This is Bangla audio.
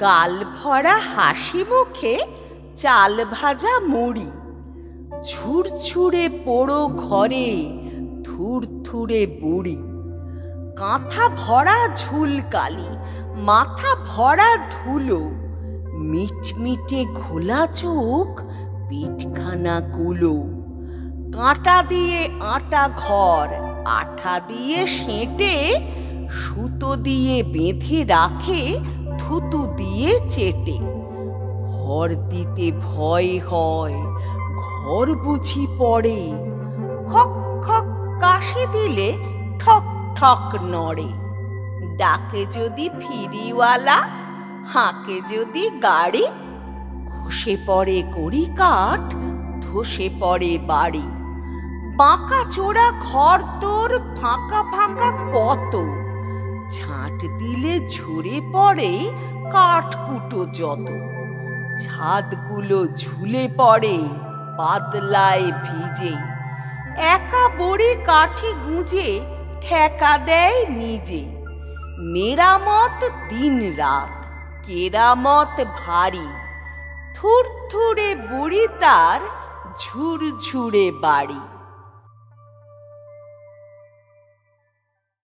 গাল ভরা হাসি মুখে চাল ভাজা মুড়ি। ঝুরঝুরে পোড়ো ঘরে থুরথুরে বুড়ি। কাঁথা ভরা ঝুলকালি মাথা ভরা ধুলো, মিটমিটে ঘোলা চোখ, পিঠখানা কুলো। কাঁটা দিয়ে আটা ঘর আঠা দিয়ে সেঁটে, সুতো দিয়ে বেঁধে রাখে, থুতু দিয়ে চেটে। ঘর দিতে ভয় হয়, ঘর বুঝি পড়ে। খক খক কাশি দিলে ঠক ঠক নড়ে। ডাকে যদি ফিরিওয়ালা, হাঁকে যদি গাড়ি খসে পড়ে কড়ি কাঠ ধসে পড়ে বাড়ি। বাঁকা চোরা ঘর তোর, ফাঁকা ফাঁকা কত ঝাঁট দিলে ঝরে পড়ে কাঠকুটো যত। ছাদগুলো ঝুলে পড়ে বাদলায় ভিজে। একা বড়ি কাঠি গুঁজে ঠেকা দেয় নিজে। মেরামত দিন রাত, কেরামত ভারী। থুরথুরে বুড়ি তার ঝুরঝুরে বাড়ি।